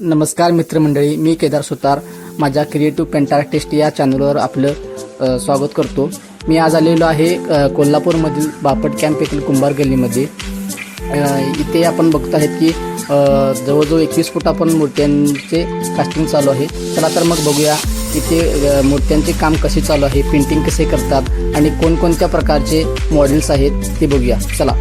नमस्कार मित्रमंडळी मी केदार सुतार. माझ्या क्रिएटिव्ह पेंटार टेस्ट या चॅनलवर आपलं स्वागत करतो. मी आज आलेलो आहे कोल्हापूरमधील बापट कॅम्प येथील कुंभार गल्लीमध्ये. इथे आपण बघत आहेत की जवळजवळ एकवीस फूट मूर्त्यांचे कास्टिंग चालू आहे. चला तर मग बघूया इथे मूर्त्यांचे काम कसे चालू आहे पेंटिंग कसे करतात आणि कोणकोणत्या प्रकारचे मॉडेल्स आहेत ते बघूया. चला.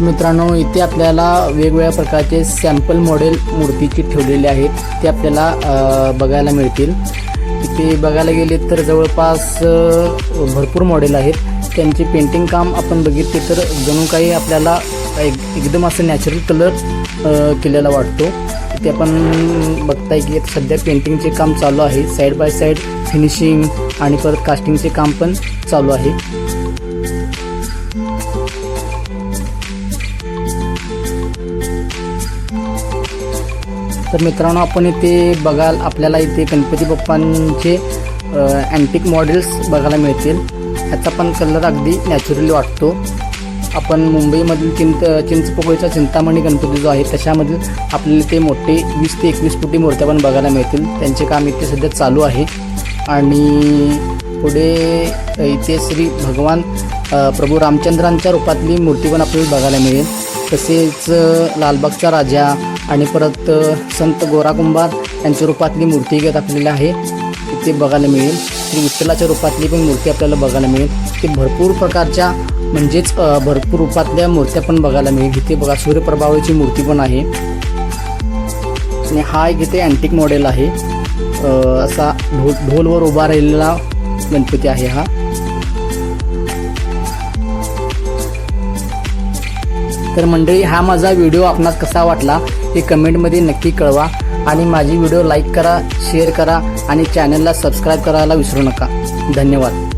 मित्रांनो इथे आपल्याला वेगवेगळ्या प्रकारचे सॅम्पल मॉडेल मूर्तीचे ठेवलेले आहेत. ते आपल्याला बघायला मिळतील. इथे बघायला गेले तर जवळपास भरपूर मॉडेल आहेत. त्यांचे पेंटिंग काम आपण बघितले तर जणू काही आपल्याला एक एकदम असं नॅचरल कलर केलेला वाटतो. ते आपण बघताय की सध्या पेंटिंगचे काम चालू आहे. साईड बाय साईड फिनिशिंग आणि परत कास्टिंगचे काम पण चालू आहे. तर मित्रांनो आपण इथे बघाल आपल्याला इथे गणपती बाप्पांचे अँटिक मॉडेल्स बघायला मिळतील. ह्याचा पण कलर अगदी नॅचरली वाटतो. आपण मुंबईमधील चिंत चिंचपोकळीचा चिंतामणी गणपती जो आहे त्याच्यामधील आपल्याला ते मोठे वीस ते एकवीस फुटी मूर्त्या पण बघायला मिळतील. त्यांचे काम इथे सध्या चालू आहे. आणि पुढे इथे श्री भगवान प्रभू रामचंद्रांच्या रूपातली मूर्ती पण आपल्याला बघायला मिळेल. तसेच लालबागच्या लालबागचा राजा आणि परत संत गोरा कुंभार यांच्या रूपातली मूर्ती घेत आपल्याला आहे. ते बघायला मिळेल. श्री विठ्ठलाच्या रूपातली पण मूर्ती आपल्याला बघायला मिळेल. ते भरपूर प्रकारच्या म्हणजेच भरपूर रूपातल्या मूर्त्या पण बघायला मिळेल. इथे बघा सूर्यप्रभावाची मूर्ती पण आहे. आणि हा एक इथे अँटिक मॉडेल आहे. असा ढोल ढोलवर उभा राहिलेला गणपती आहे हा. तर मंडळी हा माझा व्हिडिओ आपणास कसा वाटला हे कमेंटमध्ये नक्की कळवा. आणि माझी व्हिडिओ लाईक करा शेअर करा आणि चॅनलला सबस्क्राईब करायला विसरू नका. धन्यवाद.